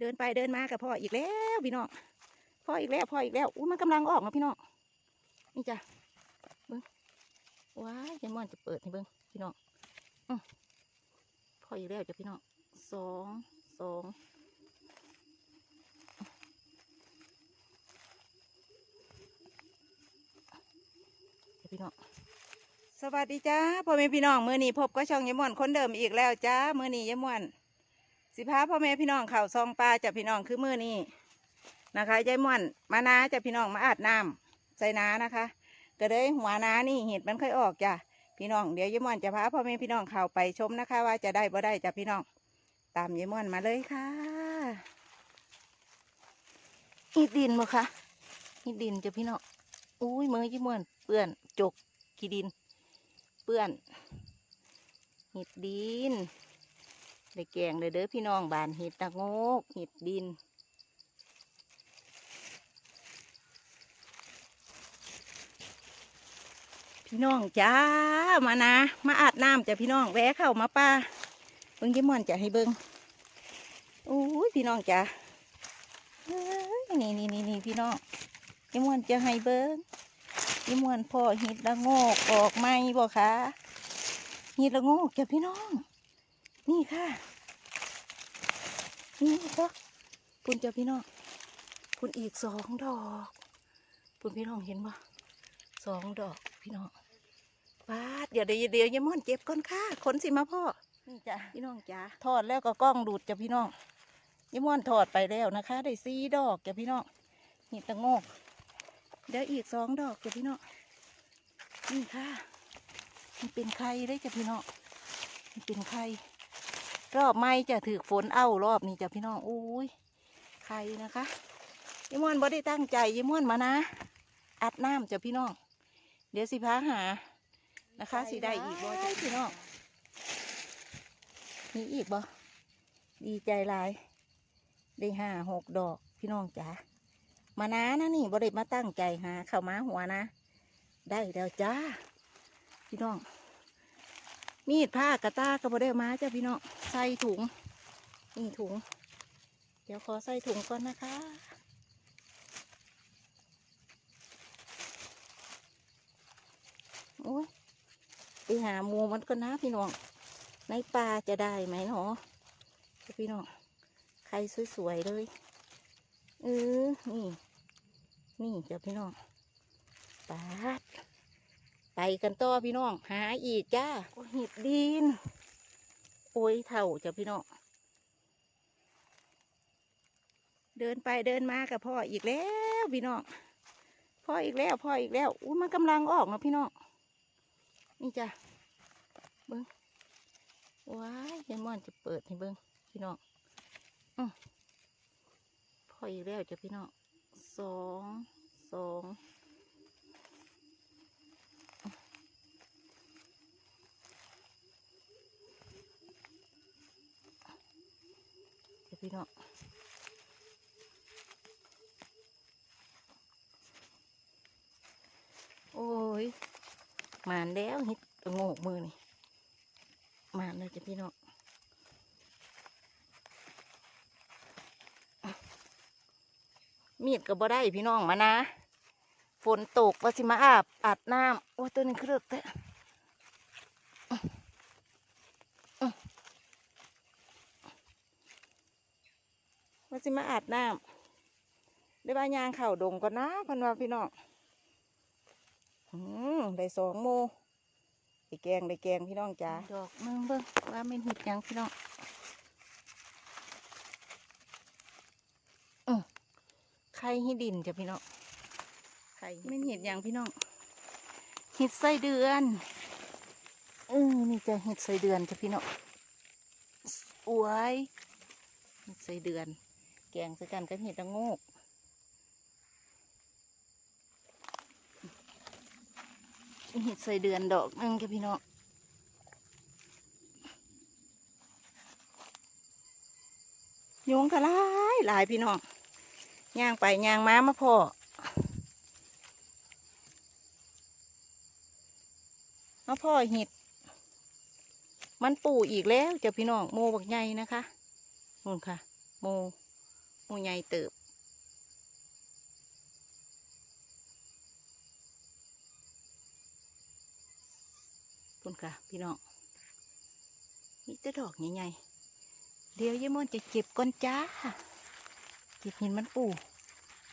เดินไปเดินมากับพ่ออีกแล้วพี่น้องพ่ออีกแล้วพ่ออีกแล้วอู้มันกำลังออกมาพี่น้องนี่จ้ะเบิ้งว้ายยายม่อนจะเปิดให้เบิ้งพี่น้องอือพ่ออีกแล้วจ้ะพี่น้องสองสองพี่น้องสวัสดีจ้าพ่อแม่พี่น้องมือนี้พบก็ช่องยายม่อนคนเดิมอีกแล้วจ้ามือนี้ยายม่อน สิพาพ่อแม่พี่น้องเข่าซองปลาจากพี่น้องคือมือนี้นะคะยายม่วนมานาจากพี่น้องมาอาบน้ำใส่นานะคะ ก็เลยหัวนานี่เห็ดมันค่อยออกจ้ะพี่น้องเดี๋ยวยายม่วนจะพาพ่อแม่พี่น้องเข่าไปชมนะคะ ว่าจะได้บ่ได้จากพี่น้อง ตามยายม่วนมาเลยค่ะหิดดินบ่คะหิดดินจ้ะพี่น้องอุ้ยมือยายม่วนเปื้อนจกขี้ดิน เปื้อนหิดดิน ได้แกงเลยเด้อพี่น้องบานเห็ดตะโงกเห็ดดิน พี่น้องจ้ามานะ มาอาบน้ำจ้ะพี่น้องแวะเข้ามาป้าเบิ้งยิ้มอนจะให้เบิ้งโอ้ยพี่น้องจ้าเฮ้ยนี่นี่นี่นี่พี่น้องยิ้มอนจะให้เบิ้งยิ้มอนพ่อเห็ดละโงกออกไหมบ่คะเห็ดละโงกจ้ะพี่น้อง นี่ค่ะนี่ก็ปุ่นเจ้าพี่น้องปุ่นอีกสองดอกปุ่นพี่น้องเห็นปะสองดอกพี่น้องปาดเดี๋ยวเดี๋ยวเดี๋ยวยายม่อนเจ็บก่อนค่ะขนสิมาพ่อนี่จ้ะพี่น้องจ้ะทอดแล้วก็กล้องดูดจ้ะพี่น้องยายม่อนถอดไปแล้วนะคะ ได้สีดอกจ้ะพี่น้องนี่ตะโงกเดี๋ยวอีกสองดอกจ้ะพี่น้องนี่ค่ะมันเป็นไข่ได้จ้ะพี่น้องมันเป็นไข่ รอบไม่จะถือฝนเอ้ารอบนี้จ้ะพี่น้องอุ้ยใครนะคะยี่ม่วนบ่ได้ตั้งใจยี่ม่วนมานะ อัดน้ำจ้ะพี่น้อง เดี๋ยวสิพาหานะคะสิได้อีกบ่จ้ะพี่น้องมีอีกบ่ดีใจหลาย ได้ห้าหกดอกพี่น้องจ๋ามานะนะนี่บ่ได้มาตั้งใจหาเข้ามาหัวนะ ได้แล้วจ้า พี่น้องมีดผ้ากระตากระบได้เอามาจ้ะพี่น้อง ใส่ถุง นี่ถุง เดี๋ยวขอใส่ถุงก่อนนะคะ โอ้ยไปหาหมูมันก็นะพี่น้อง ในป่าจะได้ไหมเนาะพี่น้อง ใครสวยๆเลยเออนี่ นี่จ้ะพี่น้องปาดไปกันต่อพี่น้อง หาอีกจ้าเห็ดดิน โอ้ยเท่าจ้ะพี่น้องเดินไปเดินมากับพ่ออีกแล้วพี่น้องพ่ออีกแล้วพ่ออีกแล้วอุ้ยมันกำลังออกนะพี่น้องนี่จ้ะเบิ้งว้ายยายม่อนจะเปิดให้เบิ้งพี่น้องออพ่ออีกแล้วจ้ะพี่น้องสองสอง เดี๋ยว พี่น้องโอ้ยมานแล้วเฮ็ดตัวโงกมือนี่มานเลยจ้ะพี่น้องมีดก็บ่ได้พี่น้องมานะ ฝนตกว่าสิมาอาบอาบน้ำโอ้ตัวนี้คือเลือกแต่ว่า สิมาอาบน้ำได้บ้ายางเข่าดงก่อนนะเพันว่าพี่น้องอืมได้สองโมได้แกงได้แกงพี่น้องจ้าดอกมึงเบิ้งว่าเป็นหิดหยังพี่น้องอือไข่ให้ดินจ้ะพี่น้องไข่ไม่นเห็ดหยังพี่น้องเห็ดไส้เดือนเออนี่จะเห็ดไส้เดือนจ้ะพี่น้องอวยเห็ดไส้เดือนแกงใส่กันกับเห็ดละโงกเห็ดใส่เดือนดอกนึงจ้ะพี่น้องยุงก็หลายหลายพี่น้องย่างไปย่างมามาพ่อมาพ่อเห็ดมันปู่อีกแล้วจ้ะพี่น้องโมบักใหญ่นะคะนู่นค่ะ โม หมูใหญ่เติบ คุณค่ะ พี่น้อง มีแต่ดอกใหญ่ๆ เดี๋ยวยายมอนจะเก็บก่อนจ้าเก็บหินมันปู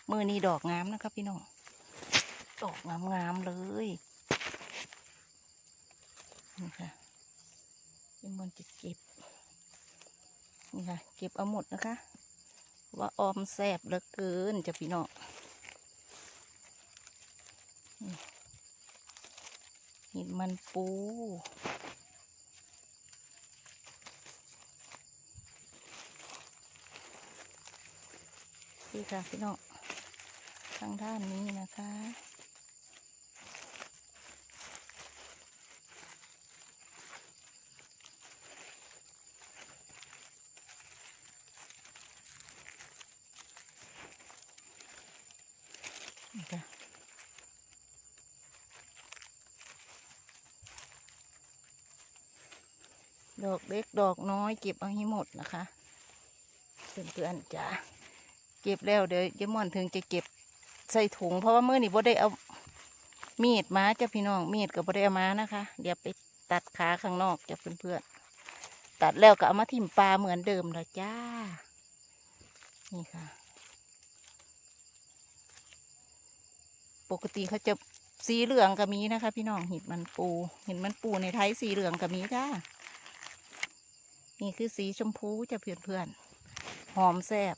มือนี้ดอกงามนะครับพี่น้อง ดอกงามๆเลยนี่ค่ะยายมอนจะเก็บนี่ค่ะ เก็บเอาหมดนะคะ ว่าออมแซบเหลือเกินจะพี่น้องนี่หินมันปูนี่ค่ะพี่น้องทางด้านนี้นะคะ ดอกเล็กดอกน้อยเก็บเอาให้หมดนะคะเพื่อนๆจ้าเก็บแล้วเดี๋ยวเจมอนถึงจะเก็บใส่ถุง เพราะว่าเมื่อนี่บ่ได้เอามีดมาจ้ะพี่น้องมีดกับบ่ได้เอามานะคะ เดี๋ยวไปตัดขาข้างนอกจ้ะเพื่อนๆตัดแล้วก็เอามาทิ่มปลาเหมือนเดิมแล้วจ้า นี่ค่ะ ปกติเขาจะสีเหลืองก็มีนะคะ พี่น้องเห็ดมันปู เห็นมันปูในไทยสีเหลืองก็มีค่ะ นี่คือสีชมพูจะเพื่อนเพื่อนหอมแซ่บ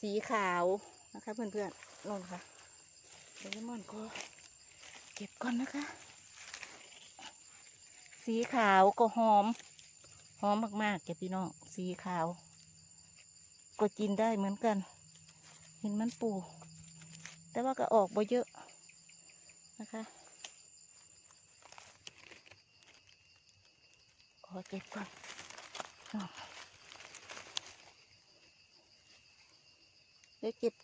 สีขาวนะคะเพื่อนเพื่อนๆลงค่ะเดี๋ยวมอนก็เก็บก่อนนะคะ สีขาวก็หอม หอมมากๆจ้ะพี่น้องสีขาว ก็กินได้เหมือนกัน เห็นมันปู แต่ว่าก็ออกบ่เยอะนะคะ ขอเก็บก่อนเดี๋ยวเก็บ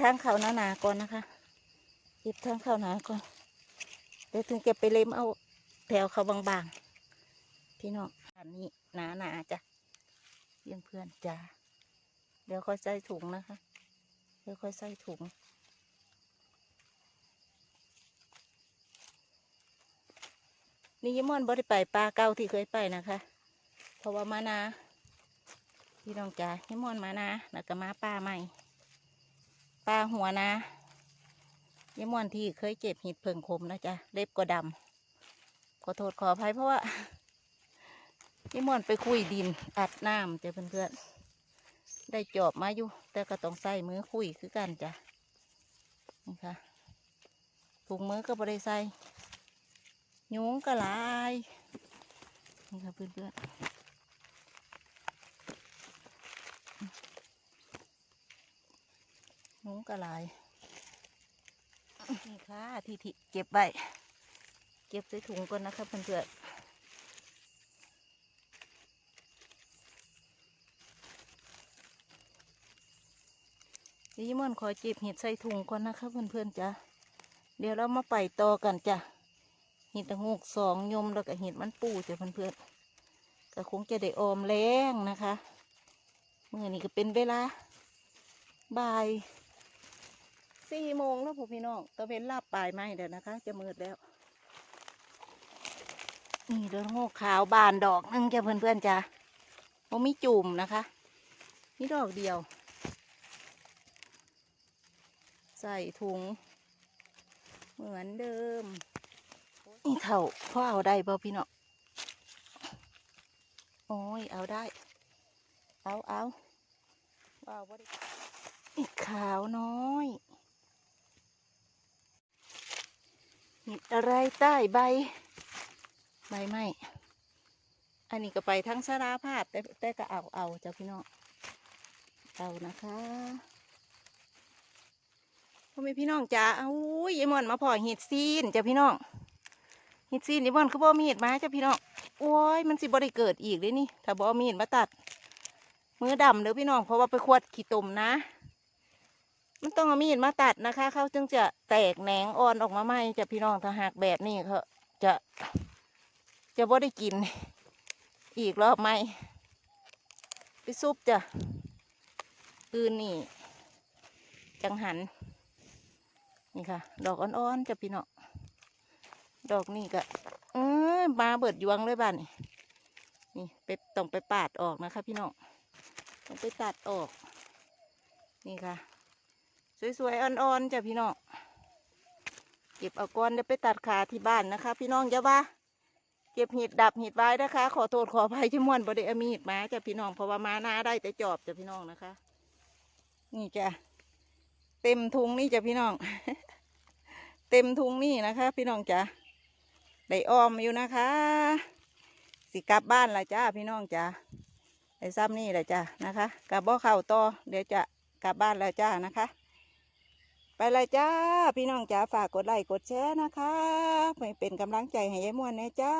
ทางเขาหนาๆก่อนนะคะ เก็บทางเขาหนาก่อน เดี๋ยวถึงเก็บไปเล็มเอาแถวเขาบางๆ พี่น้องอันนี้หนาๆจ้ะเยี่ยงเพื่อนจ้าเดี๋ยวค่อยใส่ถุงนะคะ เดี๋ยวค่อยใส่ถุง นี่ยมอนบ่ได้ไปปลาเก่าที่เคยไปนะคะ เพราะว่ามานาพี่น้องจ๋ายมอนมานาแล้วก็มาปลาใหม่ปลาหัวนายมอนที่เคยเจ็บหิดเพิงคมนะจ๊ะเล็บก็ดำขอโทษขออภัยเพราะว่ายายมอนไปคุยดินอัดน้ำจ้ะเพื่อนๆได้จอบมาอยู่ แต่ก็ต้องใส่มือคุยคือกันจ้ะนี่ค่ะถุงมือก็บ่ได้ใส่ ยุงก็หลาย นี่ค่ะเพื่อนๆยุงก็หลาย นี่ค่ะทีทีเก็บไว้เก็บใส่ถุงก่อนนะคะเพื่อนๆดิมอนขอเก็บเห็ดใส่ถุงก่อนนะคะเพื่อนๆจ้ะ เดี๋ยวเรามาไปต่อกันจ้ะ เห็ดตะงูกสองยมแล้วก็เห็ดมันปูจ้ะเพื่อนๆก็คงจะได้ออมแรงนะคะเมื่อนี้ก็เป็นเวลาบ่ายสี่โมงแล้วผมพี่น้องตะเวนลาบปลายไม้เดี๋ยวนะคะ จะมืดแล้ว นี่เดืองูกขาวบานดอกหนึงจ้ะเพื่อนๆจ้ะผมมีจุ่มนะคะนี่ดอกเดียว ใส่ถุงเหมือนเดิม นี่เท่าพ่อเอาได้บ่พี่เนาะโอ้ยเอาได้ เอาเอาว้าวบ่ได้อีกขาวน้อยเห็ดอะไรใต้ใบ ใบไม้อันนี้ก็ไปทั้งสาราพาดแต่แต่ก็เอาเอาเจ้าพี่น้องเอานะคะพ่อแม่พี่น้องจ้าอุ้ยยายมอนมาพอเห็ดซีนเจ้าพี่น้อง เห็ดซีนนี่บอนคือบ่มีดมาจ้ะพี่น้องโอ้ยมันสิบ่ได้เกิดอีกเลยนี่ถ้าบ่เอมีดมาตัด มือดำเด้อพี่น้องเพราะว่าไปขวดขี้ตุ่มนะ มันต้องเอามีดมาตัดนะคะ เขาจึงจะแตกแหนงอ่อนออกมาใหม่จ้ะพี่น้องถ้าหากแบบนี้เขาจะจะบ่ได้กิน อีกรอบไหมไปซุปจ้ะอื่นนี่ จังหัน นี่ค่ะ ดอกอ่อนๆจ้ะพี่เนาะ ดอกนี่ก็เออมาเบิดยวงเลยบ้านนี่นี่ไปต้องไปปาดออกนะคะ พี่น้องต้องไปตัดออก นี่ค่ะ สวยๆอ่อนๆจ้ะพี่น้องเก็บเอาก้อนเดี๋ยวไปตัดขาที่บ้านนะคะ พี่น้องอย่าว่าเก็บหีดดับหีดไว้นะคะ ขอโทษขออภัยที่ม่วนบไดเอามีดมาจ้ะพี่น้องเพราะว่ามาหน้าได้แต่จอบจ้ะพี่น้องนะคะ นี่จ้ะเต็มทุงนี่จ้ะพี่น้อง เต็มทุงนี่นะคะ พี่น้องจ้ะ ได้อ้อมอยู่นะคะ สิกลับบ้านละจ้าพี่น้องจ้าได้ซ้ำนี่แหละจ้านะคะกลับบ่อเข่าต่อเดี๋ยวจะกลับบ้านแล้วจ้านะคะ ไปเลยจ้า พี่น้องจ้าฝากกดไลค์กดแชร์นะคะ เป็นกำลังใจให้ยายม่วนแน่จ้า